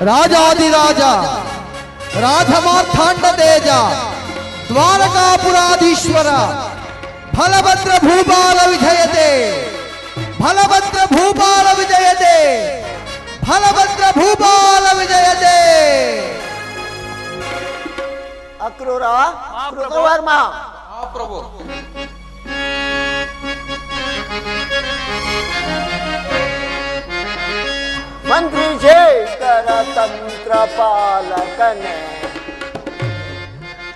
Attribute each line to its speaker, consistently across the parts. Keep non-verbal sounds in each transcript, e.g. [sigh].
Speaker 1: राजा राजादि राजा राधमार्थांड द्वारका द्वारकापुराधीश्वर फलभद्र भूपाल विजयते फलभद्र भूपाल
Speaker 2: विजयते
Speaker 3: फलभद्र भूपाल
Speaker 2: विजयते।
Speaker 3: अक्रूरा प्रभु
Speaker 2: प्रभु मंत्र तंत्र पालकन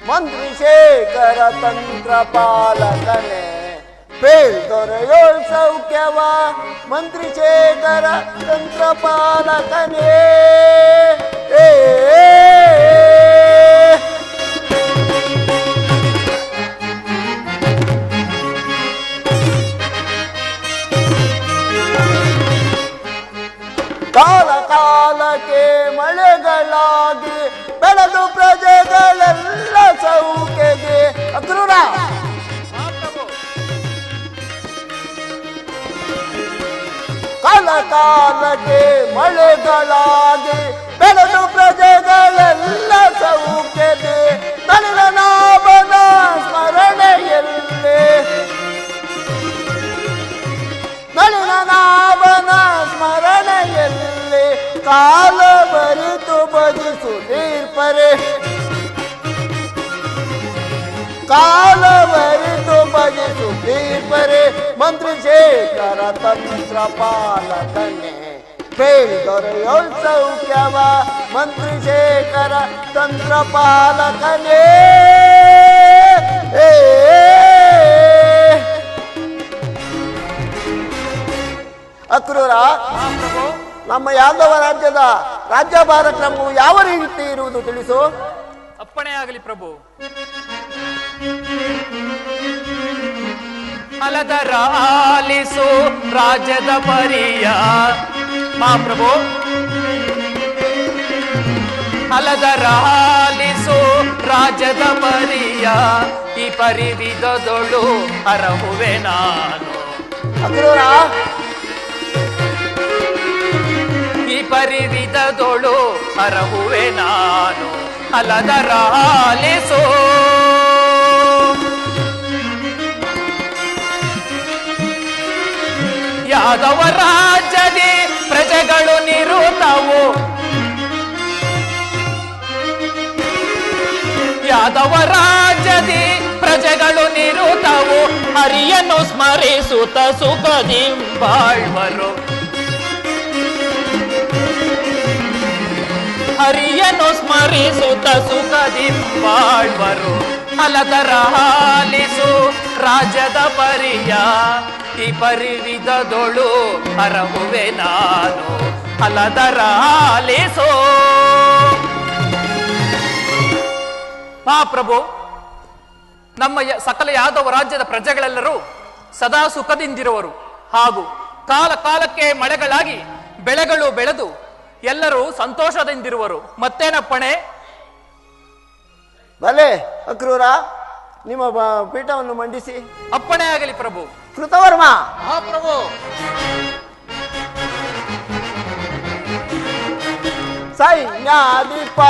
Speaker 2: मंत्री शेखर तंत्र पालकन पेल दोरयोळ सौख्यवा मंत्री शेखर तंत्र पालकन काल काल ಮಳೆಗಳಾಗಿ ಬೆಳೆದು ಪ್ರಜೆಗಳೆಲ್ಲ ಸೌಖ್ಯಗೆ. ಅಕ್ರೂರ
Speaker 3: ಆ ಪ್ರಭು
Speaker 2: ಕಾಲ ಕಾಲಕ್ಕೆ ಮಳೆಗಳಾಗಿ ಬೆಳೆದು ಪ್ರಜೆಗಳೆಲ್ಲ ಸೌಖ್ಯದೆ ತನಿಲ ನಾಮನ ಸ್ಮರಣೆಯಲ್ಲೇ. ನಳಿನ ನಾಮನ ಸ್ಮರಣೆಯಲ್ಲಿ. કાલ ભરી તો બધી સુધીર પરે. કાલ ભરી તો બધી સુધીર પરે. મંત્ર છે, તારા તંત્ર પાલકને ફેર દોર્યો સૌ
Speaker 3: કહેવા. મંત્ર છે કરા તંત્ર પાલકને અક્રોરા. પ્રભુ.
Speaker 2: ನಮ್ಮ ಯಾದವ ರಾಜ್ಯದ ರಾಜ್ಯಭಾರ ಕ್ರಮವು ಯಾವ ರೀತಿ ಇರುವುದು ತಿಳಿಸು?
Speaker 3: ಅಪ್ಪಣೆ ಆಗಲಿ ಪ್ರಭು. ಅಲದರ ಆಲಿಸು ರಾಜ್ಯದ ಪರಿಯ. ಮಾ ಪ್ರಭು. ಅಲದರ ಆಲಿಸು ರಾಜ್ಯದ ಪರಿಯ. ಈ ಪರಿವಿದದೊಳು ಅರಹುವೆ ನಾನು. ಈ ಪರಿವಿದದೊಳು ಅರಹುವೆ ನಾನು ಅಲದರ ಆಲಿಸೋ ಯಾದವ ರಾಜ್ಯದಿ ಪ್ರಜೆಗಳು ನಿರುತವು. ಯಾದವ ರಾಜ್ಯದಿ ಪ್ರಜೆಗಳು ನಿರುತವು. ಹರಿಯನ್ನು ಸ್ಮರಿಸುತ್ತ ಸುಖದಿಂಬಾಳ್ವರು. ಹರಿಯನ್ನು ಸ್ಮರಿಸುತ್ತ ಸುಖದಿಂಬಾಳ್ವರು. ಅಲದರ ಹಾಲಿಸು ರಾಜದ ಪರಿಯ. ಈ ಪರಿವಿಧದೊಳು ಅರಹುವೆ ನಾನು. ಅಲದರ ಹಾಲಿಸೋ. ಮಹಾಪ್ರಭು, ನಮ್ಮ ಸಕಲ ಯಾದವ ರಾಜ್ಯದ ಪ್ರಜೆಗಳೆಲ್ಲರೂ ಸದಾ ಸುಖದಿಂದಿರುವರು. ಹಾಗೂ ಕಾಲ ಕಾಲಕ್ಕೆ ಮಳೆಗಳಾಗಿ ಬೆಳೆಗಳು ಬೆಳೆದು ಎಲ್ಲರೂ ಸಂತೋಷದಿಂದಿರುವರು. ಮತ್ತೇನಪ್ಪಣೆ?
Speaker 2: ಬಲೆ ಅಕ್ರೂರ ನಿಮ್ಮ ಪೀಠವನ್ನು ಮಂಡಿಸಿ.
Speaker 3: ಅಪ್ಪಣೆ ಆಗಲಿ ಪ್ರಭು.
Speaker 2: ಕೃತವರ್ಮ!
Speaker 3: ಮಹಾಪ್ರಭು!
Speaker 2: ಸೈನ್ಯಾಧಿಪ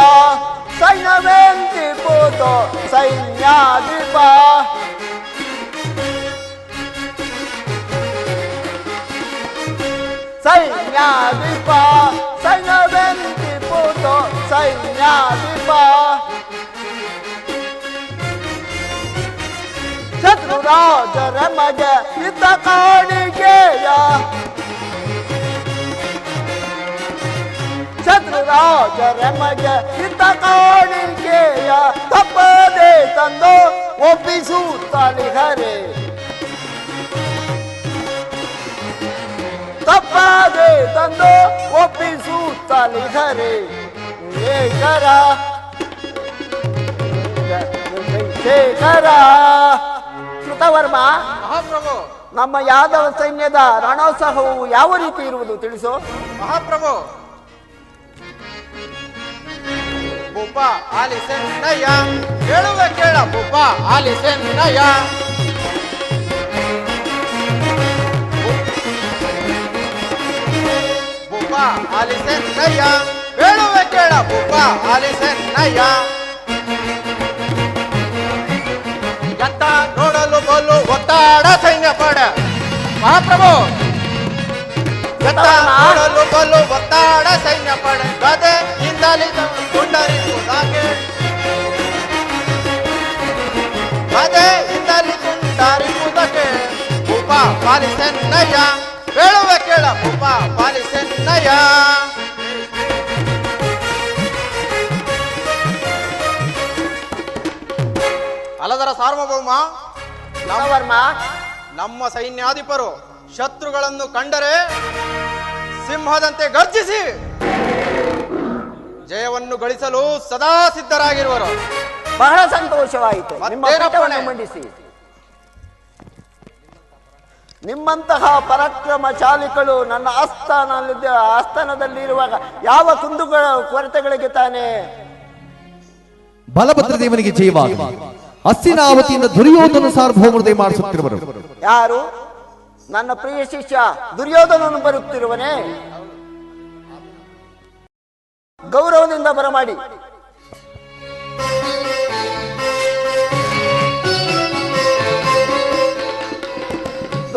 Speaker 2: ಸೈನ್ಯವೆಂತಿ ಪೂತೋ ಸೈನ್ಯಾಧಿಪ. ಸೈನ್ಯಾಧಿಪ ಸೈನ್ಯವೆಂತಿ ಪೂತೋ ಸೈನ್ಯಾಧಿಪ ಶತ್ರುರಾಜರ ಮಗ ಇದ್ದ ಕಾಣಿಕೆಯ ಶತ್ರುರಾಜರ ಮಗ ಇದ್ದ ಕಾಣಿಕೆಯ ತಪ್ಪದೆ ತಂದು ಒಪ್ಪಿಸುತ್ತಲಿಹರೆ ತಪ್ಪದೆ ತಂದು ಒಪ್ಪಿಸುತ್ತಲಿಹರೆ ಶೇಖರ ಶೇಖರ. ಕೃತವರ್ಮ.
Speaker 4: ಮಹಾಪ್ರಭು.
Speaker 2: ನಮ್ಮ ಯಾದವ ಸೈನ್ಯದ ರಣೋತ್ಸಾಹವು ಯಾವ ರೀತಿ ಇರುವುದು ತಿಳಿಸು?
Speaker 4: ಮಹಾಪ್ರಭು. ಭೂಪ ಆಲಿಸೆ ಕೇಳ ಹೇಳುವೆ ಕೇಳ ಭೂಪ ಆಲಿಸೆ ಭೂಪ ಆಲಿಸೆನ್ನಯ್ಯ ಹೇಳುವೆ ಕೇಳ ಭೂಪ ಆಲಿಸೆನ್ನಯ್ಯ ಎತ್ತ ನೋಡಲು ಬಲು ಒತ್ತಾಡ ಸೈನ್ಯ ಪಡ. ಮಹಾಪ್ರಭು ಎತ್ತ ನೋಡಲು ಬಲು ಒತ್ತಾಡ ಸೈನ್ಯ ಪಡ. ಗದೆ ಇಂದಲಿ ತುಂಡರಿಸುವುದಾಗೆ ಗದೆ ಇಂದಲಿ ತುಂಡರಿಸುವುದಕ್ಕೆ ಭೂಪ ಆಲಿಸೆನ್ನಯ್ಯ ಹೇಳುವ ಕೇಳ ಭೂಪ ಪಾಲಿಸೆನ್ನಯ್ಯ ಅಲದರ ಸಾರ್ವಭೌಮ ನವರ್ಮ
Speaker 2: ವರ್ಮ
Speaker 4: ನಮ್ಮ ಸೈನ್ಯಾಧಿಪರು ಶತ್ರುಗಳನ್ನು ಕಂಡರೆ ಸಿಂಹದಂತೆ ಗರ್ಜಿಸಿ ಜಯವನ್ನು ಗಳಿಸಲು ಸದಾ ಸಿದ್ಧರಾಗಿರುವರು.
Speaker 2: ಬಹಳ ಸಂತೋಷವಾಯಿತು? ಮಂಡಿಸಿ. ನಿಮ್ಮಂತಹ ಪರಾಕ್ರಮ ಚಾಲಿಕಳು ನನ್ನ ಆಸ್ಥಾನದಲ್ಲಿ ಇರುವಾಗ ಯಾವ ಕುಂದುಗಳ ಕೊರತೆಗಳಿಗೆ ತಾನೆ?
Speaker 1: ಬಲಭದ್ರ ದೇವನಿಗೆ ಜಯವಾಗಲಿ. ಹಸ್ತಿನಾವತಿಯಿಂದ ದುರ್ಯೋಧನ ಸಾರ್ವಭೌಮೃದಯ ಮಾಡಿಸುತ್ತಿರುವರು.
Speaker 2: ಯಾರು? ನನ್ನ ಪ್ರಿಯ ಶಿಷ್ಯ ದುರ್ಯೋಧನನು ಬರುತ್ತಿರುವನೇ? ಗೌರವದಿಂದ ಬರಮಾಡಿ.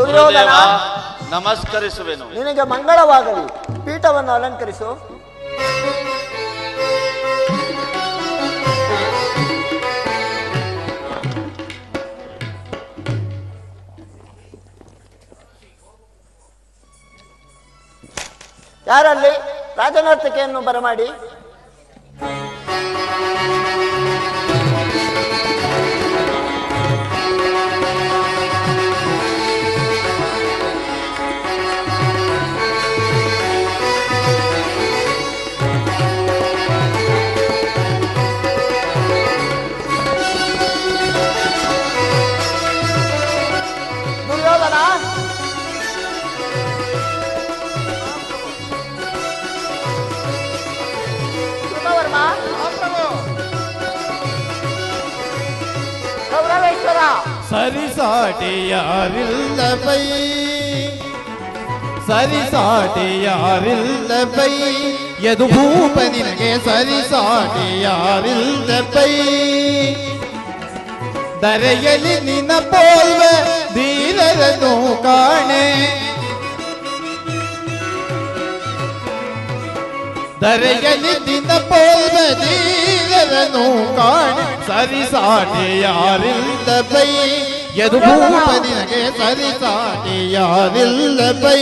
Speaker 2: ದುರ್ಯೋಧನ
Speaker 5: ನಮಸ್ಕರಿಸುವೆನು.
Speaker 2: ನಿನಗೆ ಮಂಗಳವಾಗಲಿ. ಪೀಠವನ್ನು ಅಲಂಕರಿಸು. ಯಾರಲ್ಲಿ? ರಾಜನರ್ತಕೆಯನ್ನು ಬರಮಾಡಿ. சரிசாட்டியாரில் பை
Speaker 6: சரிசாட்டியாரில் பை எது பூபதி நகே சரிசாட்டியாரில் பை தரையலி நின போல்வ தீரரனும் காணே. ದರೆಯಲ್ಲಿ ನಿನ್ನ ಪೋಲ್ವೆ ಧೀರರನು ಕಾಣೆ ಸರಿಸಾಟಿ ಯಾರಿಲ್ಲ ಬೈ ಯದು ಭೂಪ ನಿನಗೆ ಸರಿಸಾಟಿ ಯಾರಿಲ್ಲ ಬೈ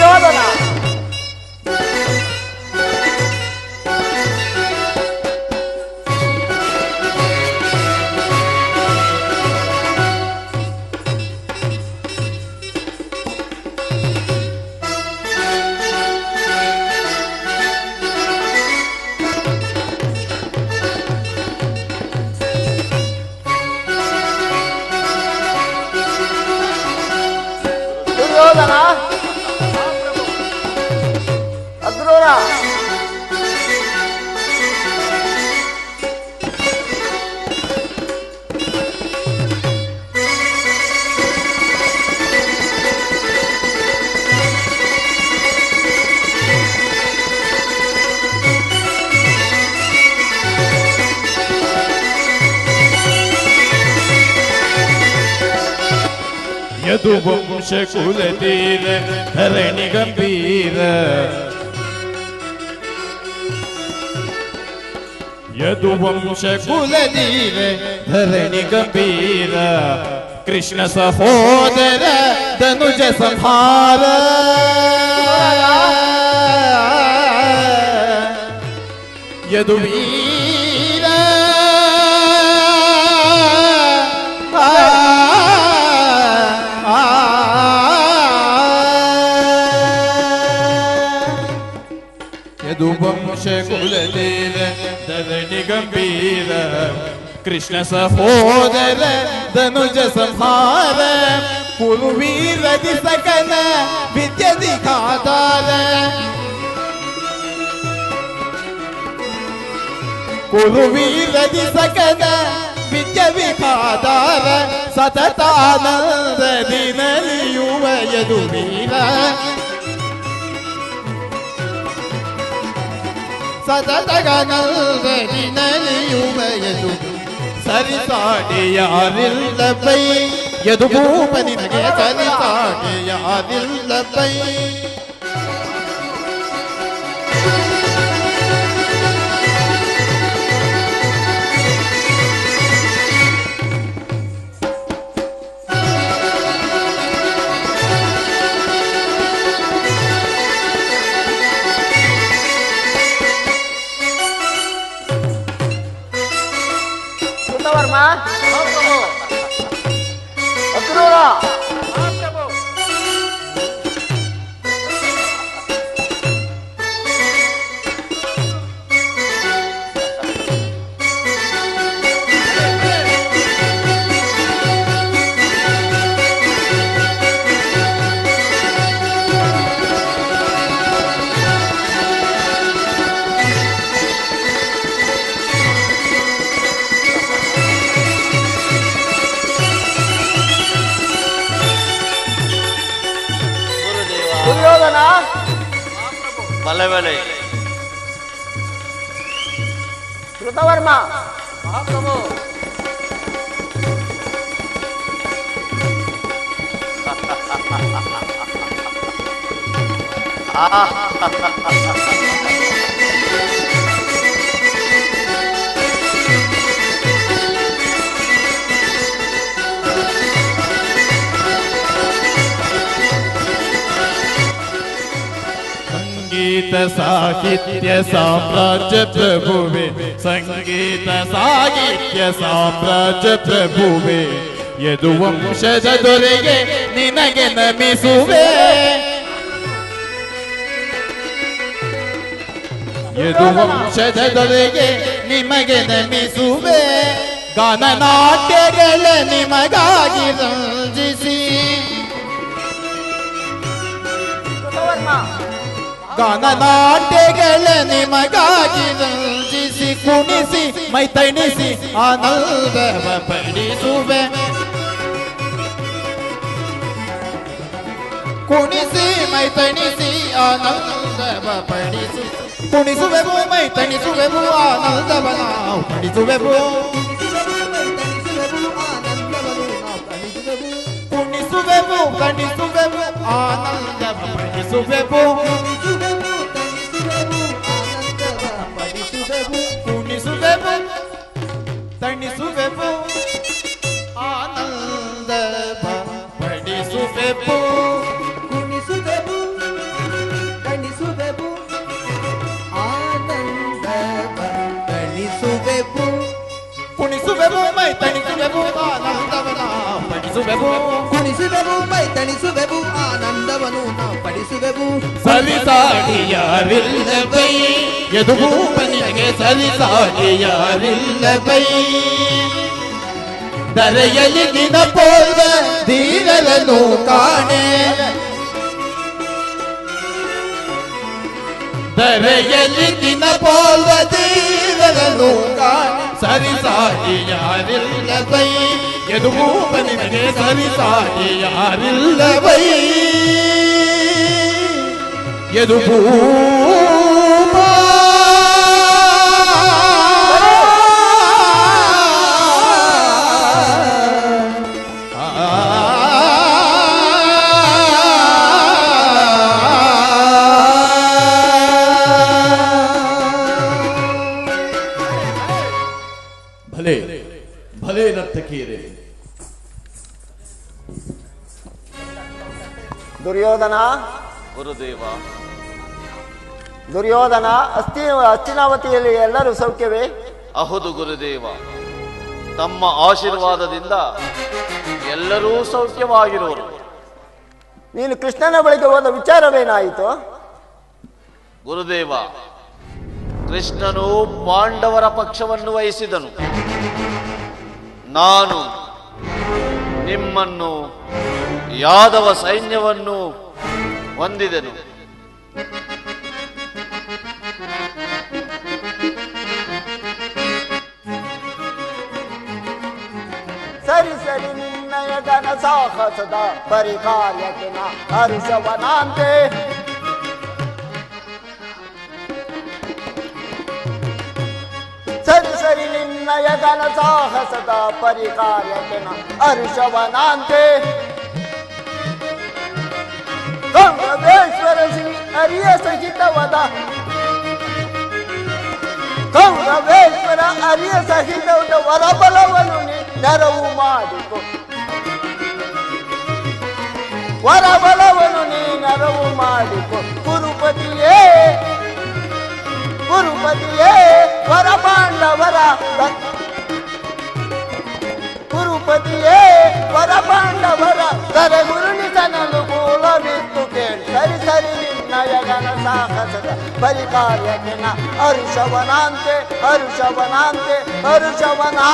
Speaker 6: ようだな യദുവംശകുലതീര गंभीर। ഗംഭീര यदुवंशकुलधीर धरणि गंभीर। कृष्ण सहोदर तनुज संहार। यदुवीर ವಂಶ ಕುಲದೇವ ಧರಣಿ ಗಂಭೀರ ಕೃಷ್ಣ ಸಹೋದರ ಧನುಜ ಸಂಹಾರ ಕುರುವೀರದಿ ಸಕನ ವಿದ್ಯದಿ ಕಾದಾರ ಕುರುವೀರದಿ ಸಕನ ವಿದ್ಯವಿ ಕಾದಾರ ಸತತಾನಂದದಿ ನಲಿಯುವ ಯದುವೀರ ಸತತಗನಲ್ದದಿ ನಲಿಯುವ ಯದು ಸರಿಸಾಟಿ ಯಾರಿಲ್ಲ ಬೈ ಯದು ಭೂಪ ನಿನಗೆ ಸರಿಸಾಟಿ ಯಾರಿಲ್ಲ
Speaker 3: નહીં શ્રુતવર્મા
Speaker 5: Mahaprabhu
Speaker 2: Ah, [laughs]
Speaker 5: ha, ha,
Speaker 2: ha,
Speaker 3: ha, ha.
Speaker 6: ಸಂಗೀತ ಸಾಹಿತ್ಯ ಸಾಮ್ರಾಜ್ಯ ಪ್ರಭುವೆ, ಸಂಗೀತ ಸಾಹಿತ್ಯ ಸಾಮ್ರಾಜ್ಯ ಪ್ರಭುವೆ. ಯದು ವಂಶದ ದೊರೆಗೆ ನಿನಗೆ ನಮಿಸುವೆ. ಯದು ವಂಶದ ದೊರೆಗೆ ನಿಮಗೆ ನಮಿಸುವೆ. ಗಾನನಾಟ್ಯಗಳ ನಿಮಗಾಗಿ ರಂಜಿಸಿ. ಗಾನನಾಟ್ಯಗಳ ನಿಮಗಾಗಿ ರಂಜಿಸಿ ಕುಣಿಸಿ ಮೈತಣಿಸಿ ಆನಂದವ ಪಡಿಸುವೆ ಕುಣಿಸಿ ಮೈತಣಿಸಿ ಆನಂದವ ಪಡಿಸು ಕುಣಿಸುವೆವು ಮೈತಣಿಸುವೆವು ಆನಂದವ ನಾವು ಪಡಿಸುವೆವು ಕುಣಿಸುವೆವು ಕಣಿಸುವೆವು ಆನಂದವ ಪಡಿಸುವೆವು ತಣಿಸುವೆವು ಆನಂದವ ಪಡಿಸುವೆವು
Speaker 1: ಕುಣಿಸುವೆವು ಕಣಿಸುವೆವು ಆನಂದ ಗಳಿಸುವೆವು
Speaker 6: ಕುಣಿಸುವೆವು, ಮೈ ತಣಿಸುವೆವು. ಆನಂದವನ ಪಡಿಸುವೆವು
Speaker 1: ಕುಣಿಸುವೆವು, ಮೈ ಆನಂದವನ್ನು ನಾವು ಪಡಿಸುವೆವು
Speaker 6: ಸಲಿಸಾಡಿಯಾರಿಲ್ಲವೈ ಯದು ಭೂಪನಿಗೆ ಸಲಿಸಾಡಿಯಾರಿಲ್ಲವೈ ದರೆಯಲ್ಲಿ ದಿನ ಪೋಲ್ವ ಧೀರರನು ಕಾಣೆ ದರೆಯಲ್ಲಿ ದಿನ ಪೋಲ್ವ ಧೀರರನು ಕಾಣೆ ಸರಿಸಾಡಿಯಾರಿಲ್ಲವೈ ಯದು ಭೂಪನಿಗೆ ಸರಿಸಾಡಿಯಾರಿಲ್ಲವೈ ಯದು ఎదుపూ
Speaker 2: ದುರ್ಯೋಧನ ಅಸ್ಥಿ ಅಸ್ಥಿನಾವತಿಯಲ್ಲಿ ಎಲ್ಲರೂ ಸೌಖ್ಯವೇ?
Speaker 5: ಅಹುದು ಗುರುದೇವ ತಮ್ಮ ಆಶೀರ್ವಾದದಿಂದ ಎಲ್ಲರೂ ಸೌಖ್ಯವಾಗಿರುವರು
Speaker 2: ನೀನು ಕೃಷ್ಣನ ಬಳಿಗೆ ಹೋದ ವಿಚಾರವೇನಾಯಿತು?
Speaker 5: ಗುರುದೇವ ಕೃಷ್ಣನು ಪಾಂಡವರ ಪಕ್ಷವನ್ನು ವಹಿಸಿದನು. ನಾನು ನಿಮ್ಮನ್ನು ಯಾದವ ಸೈನ್ಯವನ್ನು ಹೊಂದಿದೆನು.
Speaker 2: ನಿನ್ನಯ ಘನ ಸಾಹಸದ ಪರಿಕಾರ್ಯಕ್ಕೆ ನಾ ಹರ್ಷವನಾಂತೆ ಸರಿ ಸರಿ ನಿನ್ನಯ ಘನ ಸಾಹಸದ ಪರಿಕಾರ್ಯಕ್ಕೆ ನಾ ಹರ್ಷವನಾಂತೆ ಕೌರವೇಶ್ವರ ಶ್ರೀ ಹರಿಯ ಸಹಿತವದ ಕೌರವೇಶ್ವರ ಅರಿಯ ಸಹಿತ ವರಬಲವನ್ನು ನೀ ನೆರವು ಮಾಡಿಕೊ ವರಬಲವನ್ನು ನೀ ನೆರವು ಮಾಡಿಕೊ ಕುರುಪತಿಯೇ ಕುರುಪತಿಯೇ ವರ ಪಾಂಡವರ ದ- ಕುರುಪತಿಯೇ ವರ ಪಾಂಡವರ ತರ ಗುರುಣಿಸನಲು ಕೂಲವಿತ್ತು ಕೇಳಿ ಸರಿ ಸರಿ ನಿನ್ನಯಗನ ಸಾಹಸದ ಪರಿಕಾರ್ಯಕ್ಕೆ ನ ಹರುಷವನಾಂತೆ ಹರುಷವನಾಂತೆ ಹರುಷವನಾಂತೆ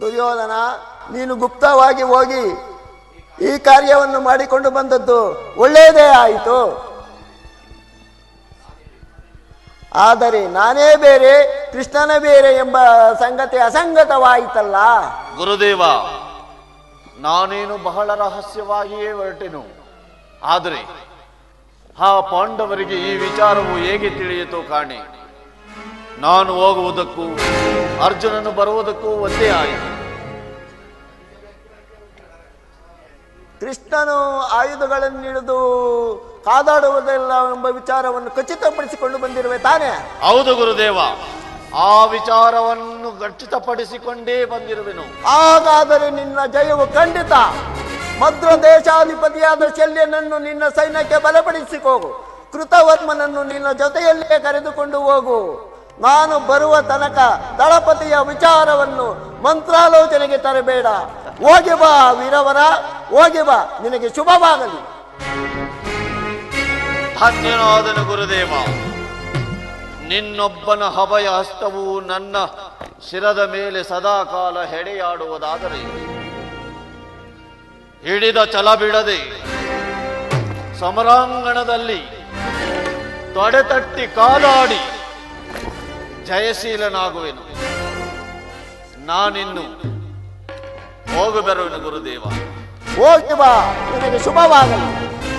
Speaker 2: ದುರ್ಯೋಧನ, ನೀನು ಗುಪ್ತವಾಗಿ ಹೋಗಿ ಈ ಕಾರ್ಯವನ್ನು ಮಾಡಿಕೊಂಡು ಬಂದದ್ದು ಒಳ್ಳೆಯದೇ ಆಯಿತು. ಆದರೆ ನಾನೇ ಬೇರೆ, ಕೃಷ್ಣನ ಬೇರೆ ಎಂಬ ಸಂಗತಿ ಅಸಂಗತವಾಯಿತಲ್ಲ.
Speaker 5: ಗುರುದೇವ, ನಾನೇನು ಬಹಳ ರಹಸ್ಯವಾಗಿಯೇ ಹೊರಟೆನು. ಆದರೆ ಆ ಪಾಂಡವರಿಗೆ ಈ ವಿಚಾರವು ಹೇಗೆ ತಿಳಿಯಿತು ಕಾಣೆ. ನಾನು ಹೋಗುವುದಕ್ಕೂ ಅರ್ಜುನನು ಬರುವುದಕ್ಕೂ ಒಂದೇ ಆಯಿತು.
Speaker 2: ಕೃಷ್ಣನು ಆಯುಧಗಳನ್ನು ಹಿಡಿದು ಕಾದಾಡುವುದಿಲ್ಲ ಎಂಬ ವಿಚಾರವನ್ನು ಖಚಿತಪಡಿಸಿಕೊಂಡು ಬಂದಿರುವೆ ತಾನೇ?
Speaker 5: ಹೌದು ಗುರುದೇವ. ಆ ವಿಚಾರವನ್ನು ಖಚಿತಪಡಿಸಿಕೊಂಡೇ ಬಂದಿರುವೆನು.
Speaker 2: ಹಾಗಾದರೆ ನಿನ್ನ ಜಯವು ಖಂಡಿತ. ಮದ್ರ ದೇಶಾಧಿಪತಿಯಾದ ಶಲ್ಯನನ್ನು ನಿನ್ನ ಸೈನ್ಯಕ್ಕೆ ಬಲಪಡಿಸಿಕೋಗು. ಕೃತವರ್ಮನನ್ನು ನಿನ್ನ ಜೊತೆಯಲ್ಲೇ ಕರೆದುಕೊಂಡು ಹೋಗು. ನಾನು ಬರುವ ತನಕ ದಳಪತಿಯ ವಿಚಾರವನ್ನು ಮಂತ್ರಾಲೋಚನೆಗೆ ತರಬೇಡ. ಹೋಗಿ ಬಾ ವೀರವರ, ಹೋಗಿ ಬಾ, ನಿನಗೆ ಶುಭವಾಗಲಿ.
Speaker 5: ಧನ್ಯನಾದನು ಗುರುದೇವ. ನಿನ್ನೊಬ್ಬನ ಹವಯ ಹಸ್ತವು ನನ್ನ ಶಿರದ ಮೇಲೆ ಸದಾಕಾಲ ಹೆಡೆಯಾಡುವುದಾದರೆ, ಹಿಡಿದ ಛಲ ಬಿಡದೆ ಸಮರಾಂಗಣದಲ್ಲಿ ತೊಡೆತಟ್ಟಿ ಕಾಲಾಡಿ ಜಯಶೀಲನಾಗುವೆನು. ನಾನಿನ್ನು ಹೋಗಿ ಬರುವೆನು ಗುರುದೇವ.
Speaker 2: ಹೋಗಿ ಬಾ. ಶುಭವಾಗಲಿ.